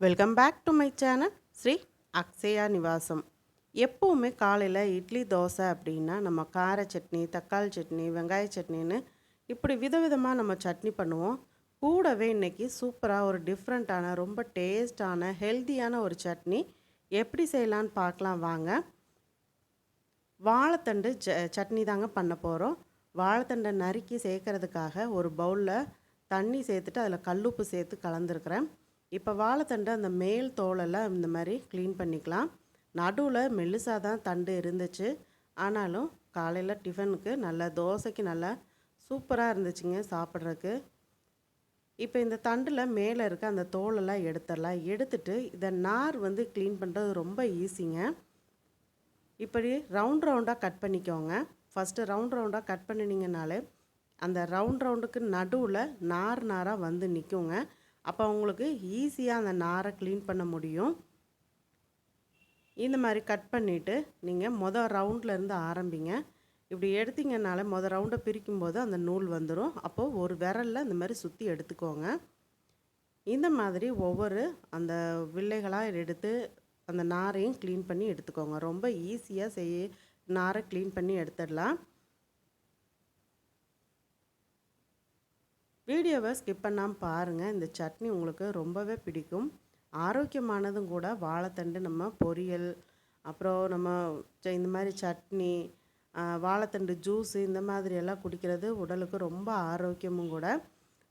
Welcome back to my channel Shri Akshaya Nivasam எப்போவுமே காலையில் இட்லி தோசை அப்படின்னா நம்ம கார சட்னி தக்காளி சட்னி வெங்காய சட்னின்னு இப்படி விதவிதமாக நம்ம சட்னி பண்ணுவோம். கூடவே இன்னைக்கு சூப்பராக ஒரு டிஃப்ரெண்ட்டான ரொம்ப டேஸ்டான ஹெல்த்தியான ஒரு சட்னி. எப்படி செய்யலான்னு பார்க்கலாம் வாங்க. வாழைத்தண்டு ச சட்னி தாங்க பண்ண போகிறோம் வாழைத்தண்டை நறுக்கி சேர்க்கறதுக்காக ஒரு பவுலில் தண்ணி சேர்த்துட்டு அதில் கல்லுப்பு சேர்த்து கலந்துருக்கிறேன். இப்போ வாழைத்தண்டு அந்த மேல் தோலெல்லாம் இந்த மாதிரி க்ளீன் பண்ணிக்கலாம். நடுவில் மெல்லுசாக தான் தண்டு இருந்துச்சு. ஆனாலும் காலையில் டிஃபனுக்கு நல்ல தோசைக்கு நல்லா சூப்பராக இருந்துச்சுங்க சாப்பிட்றதுக்கு. இப்போ இந்த தண்டில் மேலே இருக்க அந்த தோலெல்லாம் எடுத்துடலாம். எடுத்துட்டு இதை நார் வந்து க்ளீன் பண்ணுறது ரொம்ப ஈஸிங்க இப்படி ரவுண்ட் ரவுண்டாக கட் பண்ணிக்கோங்க. ஃபஸ்ட்டு ரவுண்ட் ரவுண்டாக கட் பண்ணினீங்கனாலே அந்த ரவுண்ட் ரவுண்டுக்கு நடுவில் நார் நாராக வந்து நிற்குங்க அப்போ உங்களுக்கு ஈஸியாக அந்த நாரை க்ளீன் பண்ண முடியும். இந்த மாதிரி கட் பண்ணிவிட்டு நீங்கள் மொதல் ரவுண்ட்லேருந்து ஆரம்பிங்க. இப்படி எடுத்தீங்கனால மொதல் ரவுண்டை பிரிக்கும் போது அந்த நூல் வந்துடும் அப்போது ஒரு விரலில் இந்த மாதிரி சுற்றி எடுத்துக்கோங்க. இந்த மாதிரி ஒவ்வொரு அந்த வில்லைகளாக எடுத்து அந்த நாரையும் க்ளீன் பண்ணி எடுத்துக்கோங்க. ரொம்ப ஈஸியாக செய்ய நாரை க்ளீன் பண்ணி எடுத்துடலாம். வீடியோவை ஸ்கிப் பண்ணாமல் பாருங்கள் இந்த சட்னி உங்களுக்கு ரொம்பவே பிடிக்கும். ஆரோக்கியமானதும் கூட வாழைத்தண்டு நம்ம பொரியல் அப்புறம் நம்ம இந்த மாதிரி சட்னி வாழைத்தண்டு ஜூஸு இந்த மாதிரி எல்லாம் குடிக்கிறது உடலுக்கு ரொம்ப ஆரோக்கியமும் கூட.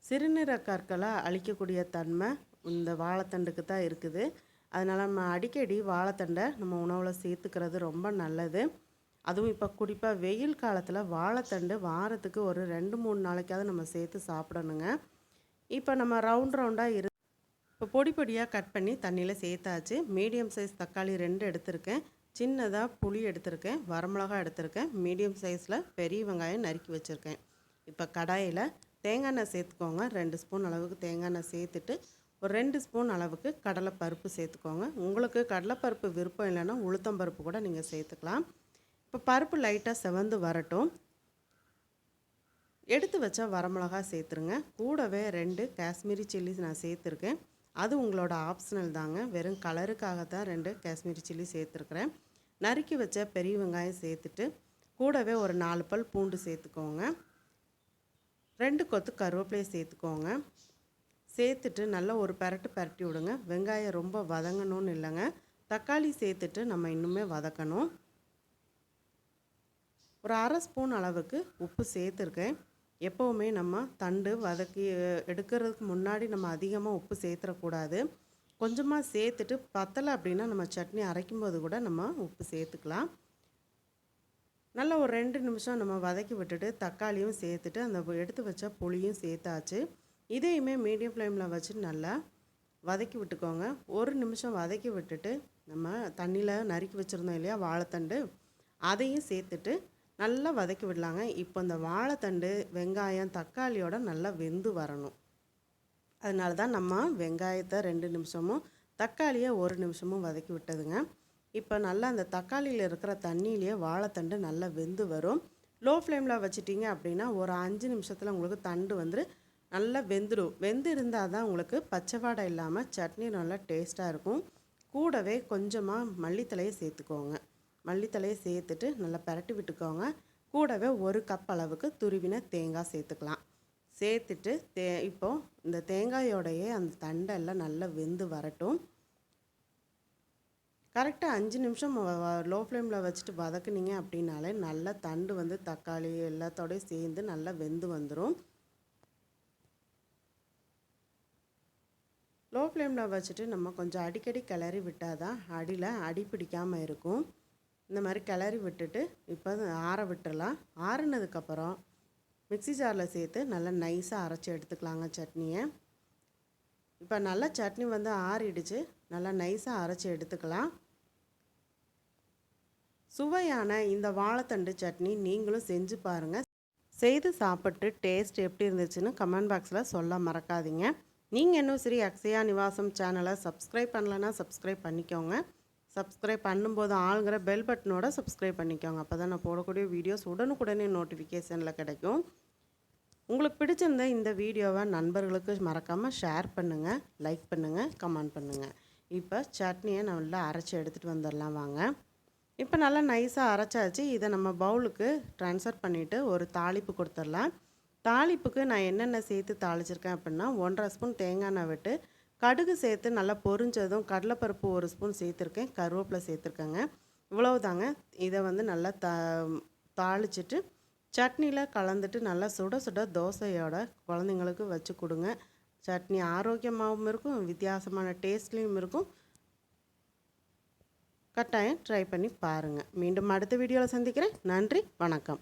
சிறுநீரக கற்களை அழிக்கக்கூடிய தன்மை இந்த வாழைத்தண்டுக்கு தான் இருக்குது. அதனால் நம்ம அடிக்கடி வாழைத்தண்டை நம்ம உணவில் சேர்த்துக்கிறது ரொம்ப நல்லது. அதுவும் இப்போ குறிப்பாக வெயில் காலத்தில் வாழைத்தண்டு வாரத்துக்கு ஒரு ரெண்டு மூணு நாளைக்காவது நம்ம சேர்த்து சாப்பிடணுங்க. இப்போ நம்ம ரவுண்ட் ரவுண்டாக இரு இப்போ பொடி பொடியாக கட் பண்ணி தண்ணியில் சேர்த்தாச்சு. மீடியம் சைஸ் தக்காளி ரெண்டு எடுத்திருக்கேன். சின்னதாக புளி எடுத்திருக்கேன். வரமிளகா எடுத்திருக்கேன். மீடியம் சைஸில் பெரிய வெங்காயம் நறுக்கி வச்சுருக்கேன். இப்போ கடாயில் தேங்காய் எண்ணெய் சேர்த்துக்கோங்க. ரெண்டு ஸ்பூன் அளவுக்கு தேங்காய் எண்ணெய் சேர்த்துட்டு ஒரு ரெண்டு ஸ்பூன் அளவுக்கு கடலைப்பருப்பு சேர்த்துக்கோங்க. உங்களுக்கு கடலைப்பருப்பு விருப்பம் இல்லைன்னா உளுத்தம்பருப்பு கூட நீங்கள் சேர்த்துக்கலாம். இப்போ பருப்பு லைட்டாக செவந்து வரட்டும். எடுத்து வச்ச வரமிளகா சேர்த்துருங்க. கூடவே ரெண்டு காஷ்மீரி சில்லி நான் சேர்த்துருக்கேன். அது உங்களோட ஆப்ஷனல் தாங்க. வெறும் கலருக்காக தான் ரெண்டு காஷ்மீரி சில்லி சேர்த்துருக்குறேன். நறுக்கி வச்ச பெரிய வெங்காயம் சேர்த்துட்டு கூடவே ஒரு நாலு பல் பூண்டு சேர்த்துக்கோங்க. ரெண்டு கொத்து கருவேப்பிலையை சேர்த்துக்கோங்க. சேர்த்துட்டு நல்லா ஒரு பரட்டு பரட்டி விடுங்க. வெங்காயம் ரொம்ப வதங்கணும்னு இல்லைங்க. தக்காளி சேர்த்துட்டு நம்ம இன்னுமே வதக்கணும். ஒரு அரை ஸ்பூன் அளவுக்கு உப்பு சேர்த்துருக்கேன். எப்போவுமே நம்ம தண்டு வதக்கி எடுக்கிறதுக்கு முன்னாடி நம்ம அதிகமாக உப்பு சேர்த்துடக்கூடாது கொஞ்சமாக சேர்த்துட்டு பத்தலை அப்படின்னா நம்ம சட்னி அரைக்கும்போது கூட நம்ம உப்பு சேர்த்துக்கலாம். நல்லா ஒரு ரெண்டு நிமிஷம் நம்ம வதக்கி விட்டுட்டு தக்காளியும் சேர்த்துட்டு அந்த எடுத்து வச்ச புளியும் சேர்த்தாச்சு. இதையுமே மீடியம் ஃப்ளேமில் வச்சு நல்லா வதக்கி விட்டுக்கோங்க. ஒரு நிமிஷம் வதக்கி விட்டுட்டு நம்ம தண்ணியில் நறுக்கி வச்சுருந்தோம் இல்லையா வாழைத்தண்டு அதையும் சேர்த்துட்டு நல்லா வதக்கி விடலாங்க. இப்போ இந்த வாழைத்தண்டு வெங்காயம் தக்காளியோட நல்லா வெந்து வரணும். அதனால தான் நம்ம வெங்காயத்தை ரெண்டு நிமிஷமும் தக்காளியை ஒரு நிமிஷமும் வதக்கி விட்டதுங்க. இப்போ நல்லா அந்த தக்காளியில் இருக்கிற தண்ணியிலேயே வாழைத்தண்டு நல்லா வெந்து வரும். லோ ஃப்ளேமில் வச்சிட்டிங்க அப்படின்னா ஒரு அஞ்சு நிமிஷத்தில் உங்களுக்கு தண்டு வந்து நல்லா வெந்துடும் வெந்து இருந்தால் தான் உங்களுக்கு பச்சை வாடை இல்லாமல் சட்னி நல்லா டேஸ்ட்டாக இருக்கும். கூடவே கொஞ்சமாக மல்லித்தலையை சேர்த்துக்கோங்க. மல்லித்தலையை சேர்த்துட்டு நல்லா பரட்டி விட்டுக்கோங்க. கூடவே ஒரு கப் அளவுக்கு துருவின தேங்காய் சேர்த்துக்கலாம். சேர்த்துட்டு தே இப்போது இந்த தேங்காயோடையே அந்த தண்டெல்லாம் நல்லா வெந்து வரட்டும். கரெக்டாக அஞ்சு நிமிஷம் லோ ஃப்ளேமில் வச்சுட்டு வதக்குனீங்க அப்படின்னாலே நல்லா தண்டு வந்து தக்காளி எல்லாத்தோடயும் சேர்ந்து நல்லா வெந்து வந்துடும் லோ ஃப்ளேமில் வச்சுட்டு நம்ம கொஞ்சம் அடிக்கடி கிளறி விட்டால் தான் அடியில் அடி பிடிக்காமல் இருக்கும். இந்த மாதிரி கிளறி விட்டுட்டு இப்போ ஆற விட்டுடலாம் ஆறுனதுக்கப்புறம் மிக்ஸி ஜாரில் சேர்த்து நல்லா நைஸாக அரைச்சி எடுத்துக்கலாங்க சட்னியை. இப்போ நல்லா சட்னி வந்து ஆறிடுச்சு. நல்லா நைஸாக அரைச்சி எடுத்துக்கலாம். சுவையான இந்த வாழைத்தண்டு சட்னி நீங்களும் செஞ்சு பாருங்கள் செய்து சாப்பிட்டு டேஸ்ட் எப்படி இருந்துச்சுன்னு கமெண்ட் பாக்ஸில் சொல்ல மறக்காதீங்க. நீங்கள் இன்னும் ஸ்ரீ அக்ஷயா நிவாசம் சேனலை சப்ஸ்கிரைப் பண்ணலன்னா சப்ஸ்கிரைப் பண்ணிக்கோங்க. சப்ஸ்கிரைப் பண்ணும்போது ஆளுங்கிற பெல் பட்டனோட சப்ஸ்கிரைப் பண்ணிக்கோங்க. அப்போ தான் நான் போடக்கூடிய வீடியோஸ் உடனுக்குடனே நோட்டிஃபிகேஷனில் கிடைக்கும். உங்களுக்கு பிடிச்சிருந்த இந்த வீடியோவை நண்பர்களுக்கு மறக்காமல் ஷேர் பண்ணுங்கள் லைக் பண்ணுங்கள் கமெண்ட் பண்ணுங்கள் இப்போ சட்னியை நல்லா அரைச்சி எடுத்துகிட்டு வந்துடலாம் வாங்க. இப்போ நல்லா நைஸாக அரைச்சாச்சு. இதை நம்ம பவுலுக்கு ட்ரான்ஸ்ஃபர் பண்ணிவிட்டு ஒரு தாளிப்பு கொடுத்துடலாம். தாளிப்புக்கு நான் என்னென்ன சேர்த்து தாளிச்சிருக்கேன் அப்படின்னா ஒன்றரை ஸ்பூன் தேங்காய் விட்டு கடுகு சேர்த்து நல்லா பொரிஞ்சதும் கடலைப்பருப்பு ஒரு ஸ்பூன் சேர்த்துருக்கேன் கருவேப்பிலை சேர்த்துருக்கேங்க. இவ்வளவு தாங்க இதை வந்து நல்லா த தாளிச்சிட்டு சட்னியில் கலந்துட்டு நல்லா சுட சுட தோசையோட குழந்தைங்களுக்கு வச்சு கொடுங்க. சட்னி ஆரோக்கியமாகவும் இருக்கும் வித்தியாசமான டேஸ்ட்லேயும் இருக்கும். கட்டாயம் ட்ரை பண்ணி பாருங்கள் மீண்டும் அடுத்த வீடியோவில் சந்திக்கிறேன். நன்றி வணக்கம்.